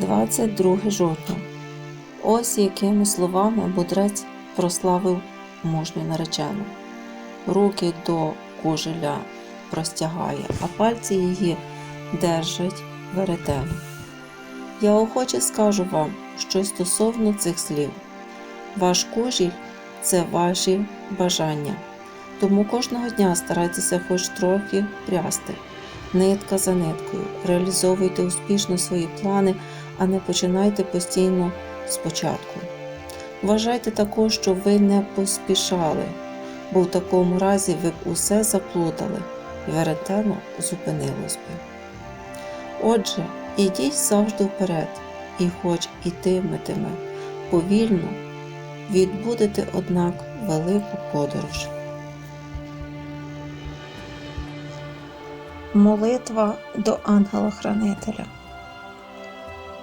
22 жовтня. Ось якими словами мудрець прославив мужню наречену. Руки до кужеля простягає, а пальці її держать веретено. Я охоче скажу вам щось стосовно цих слів. Ваш кужіль це ваші бажання. Тому кожного дня старайтеся хоч трохи прясти, нитка за ниткою, реалізовуйте успішно свої плани, а не починайте постійно спочатку. Вважайте також, що ви не поспішали, бо в такому разі ви б усе заплутали і веретено зупинилось би. Отже, ідіть завжди вперед, і хоч ітиметиме повільно, відбудете, однак, велику подорож. Молитва до ангела-хранителя.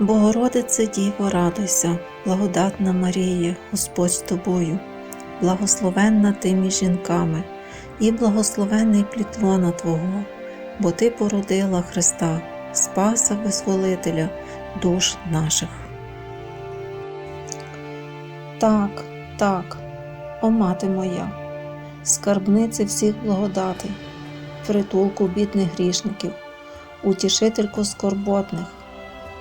Богородице Діво, радуйся, благодатна Марія, Господь з тобою, благословенна ти між жінками, і благословенний плітлона Твого, бо Ти породила Христа, Спаса Визволителя душ наших. Так, так, о мати моя, скарбниці всіх благодатей, притулку бідних грішників, утішительку скорботних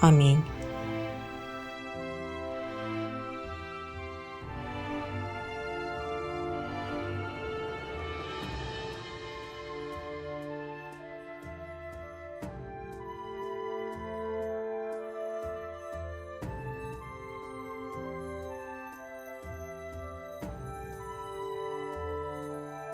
Амінь.